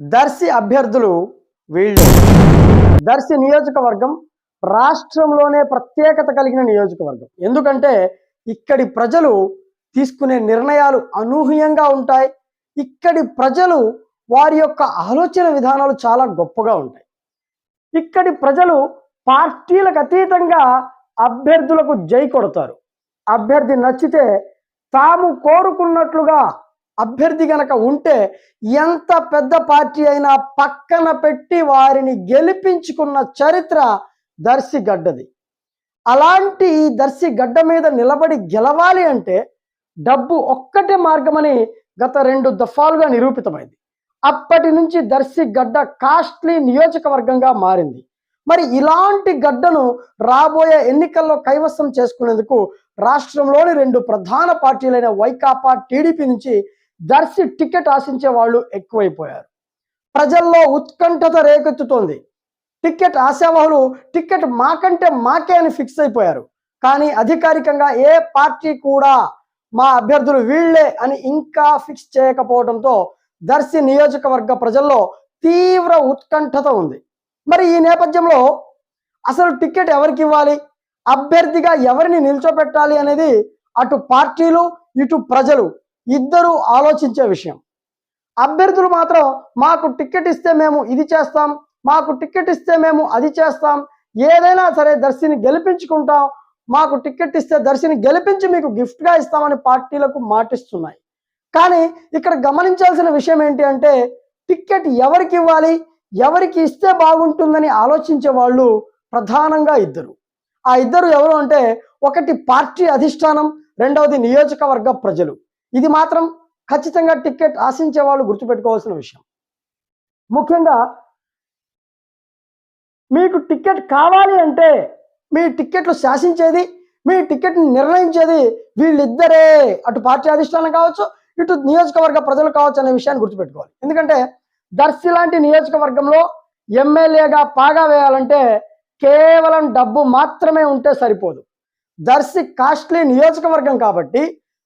దర్శి అభ్యర్థులు వీళ్ళు. దర్శి నియోజకవర్గం రాష్ట్రంలోనే ప్రత్యేకత కలిగిన నియోజకవర్గం. ఎందుకంటే ఇక్కడి ప్రజలు తీసుకునే నిర్ణయాలు అనూహ్యంగా ఉంటాయి. ఇక్కడి ప్రజలు వారి యొక్క ఆలోచన విధానాలు చాలా గొప్పగా ఉంటాయి. ఇక్కడి ప్రజలు పార్టీలకు అతీతంగా అభ్యర్థులకు జై కొడతారు. అభ్యర్థి నచ్చితే తాము కోరుకున్నట్లుగా అభ్యర్థి గనక ఉంటే ఎంత పెద్ద పార్టీ అయినా పక్కన పెట్టి వారిని గెలిపించుకున్న చరిత్ర దర్శి గడ్డది. అలాంటి ఈ దర్శి గడ్డ మీద నిలబడి గెలవాలి అంటే డబ్బు ఒక్కటే మార్గమని గత రెండు దఫాలుగా నిరూపితమైంది. అప్పటి నుంచి దర్శి గడ్డ కాస్ట్లీ నియోజకవర్గంగా మారింది. మరి ఇలాంటి గడ్డను రాబోయే ఎన్నికల్లో కైవసం చేసుకునేందుకు రాష్ట్రంలోని రెండు ప్రధాన పార్టీలైన వైకాపా టీడీపీ నుంచి దర్శి టికెట్ ఆశించే వాళ్ళు ఎక్కువైపోయారు. ప్రజల్లో ఉత్కంఠత రేకెత్తుతోంది. టికెట్ ఆశావాహులు టికెట్ మాకంటే మాకే అని ఫిక్స్ అయిపోయారు. కానీ అధికారికంగా ఏ పార్టీ కూడా మా అభ్యర్థులు వీళ్ళే అని ఇంకా ఫిక్స్ చేయకపోవడంతో దర్శి నియోజకవర్గ ప్రజల్లో తీవ్ర ఉత్కంఠత ఉంది. మరి ఈ నేపథ్యంలో అసలు టికెట్ ఎవరికి ఇవ్వాలి? అభ్యర్థిగా ఎవరిని నిల్చోపెట్టాలి అనేది అటు పార్టీలు ఇటు ప్రజలు ఇద్దరు ఆలోచించే విషయం. అభ్యర్థులు మాత్రం మాకు టికెట్ ఇస్తే మేము ఇది చేస్తాం మాకు టికెట్ ఇస్తే మేము అది చేస్తాం ఏదైనా సరే దర్శిని గెలిపించుకుంటాం మాకు టికెట్ ఇస్తే దర్శిని గెలిపించి మీకు గిఫ్ట్గా ఇస్తామని పార్టీలకు మాటిస్తున్నాయి. కానీ ఇక్కడ గమనించాల్సిన విషయం ఏంటి అంటే టికెట్ ఎవరికి ఇవ్వాలి ఎవరికి ఇస్తే బాగుంటుందని ఆలోచించే వాళ్ళు ప్రధానంగా ఇద్దరు. ఆ ఇద్దరు ఎవరు అంటే ఒకటి పార్టీ అధిష్టానం రెండవది నియోజకవర్గ ప్రజలు. ఇది మాత్రం ఖచ్చితంగా టికెట్ ఆశించే వాళ్ళు గుర్తుపెట్టుకోవాల్సిన విషయం. ముఖ్యంగా మీకు టికెట్ కావాలి అంటే మీ టికెట్లు శాసించేది మీ టికెట్ని నిర్ణయించేది వీళ్ళిద్దరే. అటు పార్టీ అధిష్టానం కావచ్చు ఇటు నియోజకవర్గ ప్రజలు కావచ్చు అనే విషయాన్ని గుర్తుపెట్టుకోవాలి. ఎందుకంటే దర్శి లాంటి నియోజకవర్గంలో ఎమ్మెల్యేగా పాగా వేయాలంటే కేవలం డబ్బు మాత్రమే ఉంటే సరిపోదు. దర్శి కాస్ట్లీ నియోజకవర్గం కాబట్టి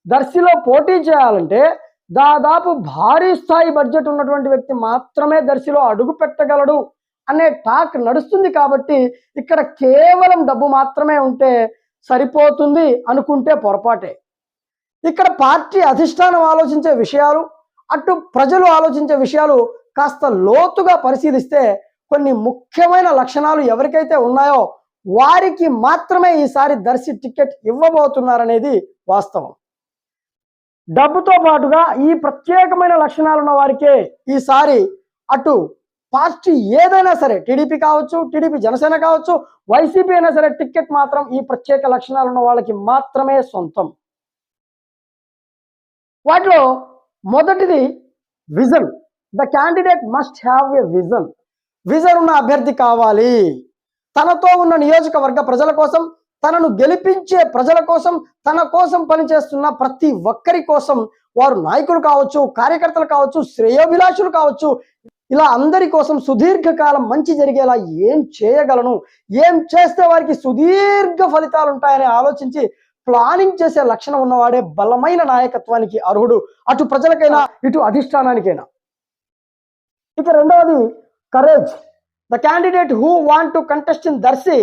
దర్శిలో పోటీ చేయాలంటే దాదాపు భారీ స్థాయి బడ్జెట్ ఉన్నటువంటి వ్యక్తి మాత్రమే దర్శిలో అడుగు పెట్టగలడు అనే టాక్ నడుస్తుంది కాబట్టి ఇక్కడ కేవలం డబ్బు మాత్రమే ఉంటే సరిపోతుంది అనుకుంటే పొరపాటే. ఇక్కడ పార్టీ అధిష్టానం ఆలోచించే విషయాలు అటు ప్రజలు ఆలోచించే విషయాలు కాస్త లోతుగా పరిశీలిస్తే కొన్ని ముఖ్యమైన లక్షణాలు ఎవరికైతే ఉన్నాయో వారికి మాత్రమే ఈసారి దర్శి టికెట్ ఇవ్వబోతున్నారనేది వాస్తవం. డబ్బుతో పాటుగా ఈ ప్రత్యేకమైన లక్షణాలు ఉన్న వారికే ఈసారి అటు పార్టీ ఏదైనా సరే టీడీపీ కావచ్చు టీడీపీ జనసేన కావచ్చు వైసీపీ అయినా సరే టికెట్ మాత్రం ఈ ప్రత్యేక లక్షణాలు ఉన్న వాళ్ళకి మాత్రమే సొంతం. వాటిలో మొదటిది vision. The candidate must have a vision. Vision ఉన్న అభ్యర్థి కావాలి. తనతో ఉన్న నియోజకవర్గ ప్రజల కోసం తనను గెలిపించే ప్రజల కోసం తన కోసం పనిచేస్తున్న ప్రతి ఒక్కరి కోసం వారు నాయకులు కావచ్చు కార్యకర్తలు కావచ్చు శ్రేయోభిలాషులు కావచ్చు ఇలా అందరి కోసం సుదీర్ఘకాలం మంచి జరిగేలా ఏం చేయగలను ఏం చేస్తే వారికి సుదీర్ఘ ఫలితాలు ఉంటాయని ఆలోచించి ప్లానింగ్ చేసే లక్షణం ఉన్నవాడే బలమైన నాయకత్వానికి అర్హుడు. అటు ప్రజలకైనా ఇటు అధిష్టానానికైనా. ఇక రెండవది courage the candidate who want to contest in Darshi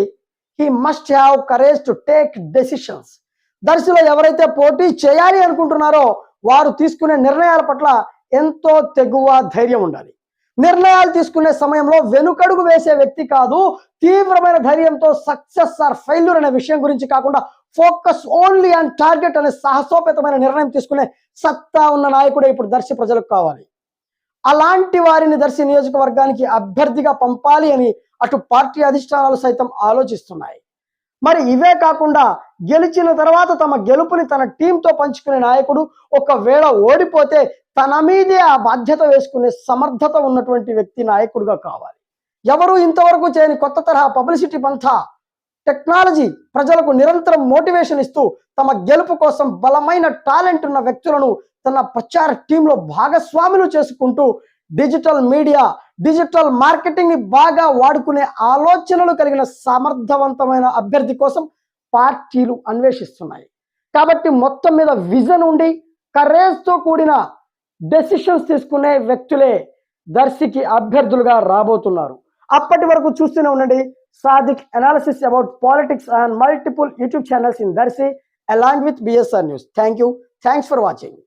he must have courage to take decisions దర్శిలో ఎవరైతే పోటీ చేయాలి అనుకుంటున్నారో వారు తీసుకునే నిర్ణయాల పట్ల ఎంతో తెగువ ధైర్యం ఉండాలి. నిర్ణయాలు తీసుకునే సమయంలో వెనుకడుగు వేసే వ్యక్తి కాదు తీవ్రమైన ధైర్యంతో సక్సెస్ ఆర్ ఫెయిల్యూర్ అనే విషయం గురించి కాకుండా ఫోకస్ ఓన్లీ అండ్ టార్గెట్ అనే సాహసోపేతమైన నిర్ణయం తీసుకునే సత్తా ఉన్న నాయకుడే ఇప్పుడు దర్శి ప్రజలకు కావాలి. అలాంటి వారిని దర్శి నియోజకవర్గానికి అభ్యర్థిగా పంపాలి అని అటు పార్టీ అధిష్టానాలు సైతం ఆలోచిస్తున్నాయి. మరి ఇవే కాకుండా గెలిచిన తర్వాత తమ గెలుపుని తన టీంతో పంచుకునే నాయకుడు ఒకవేళ ఓడిపోతే తన మీదే ఆ బాధ్యత వేసుకునే సమర్థత ఉన్నటువంటి వ్యక్తి నాయకుడుగా కావాలి. ఎవరు ఇంతవరకు చేయని కొత్త తరహా పబ్లిసిటీ పంథా టెక్నాలజీ ప్రజలకు నిరంతరం మోటివేషన్ ఇస్తూ తమ గెలుపు కోసం బలమైన టాలెంట్ ఉన్న వ్యక్తులను తన ప్రచార టీంలో భాగస్వాములు చేసుకుంటూ డిజిటల్ మీడియా డిజిటల్ మార్కెటింగ్ని బాగా వాడుకునే ఆలోచనలు కలిగిన సమర్థవంతమైన అభ్యర్థి కోసం పార్టీలు అన్వేషిస్తున్నాయి. కాబట్టి మొత్తం మీద విజన్ ఉండి కరేజ్తో కూడిన డెసిషన్స్ తీసుకునే వ్యక్తులే దర్శికి అభ్యర్థులుగా రాబోతున్నారు. అప్పటి వరకు చూస్తూనే ఉండండి Sadiq analysis about politics and multiple YouTube channels in Darse along with BSR News. Thank you. Thanks for watching.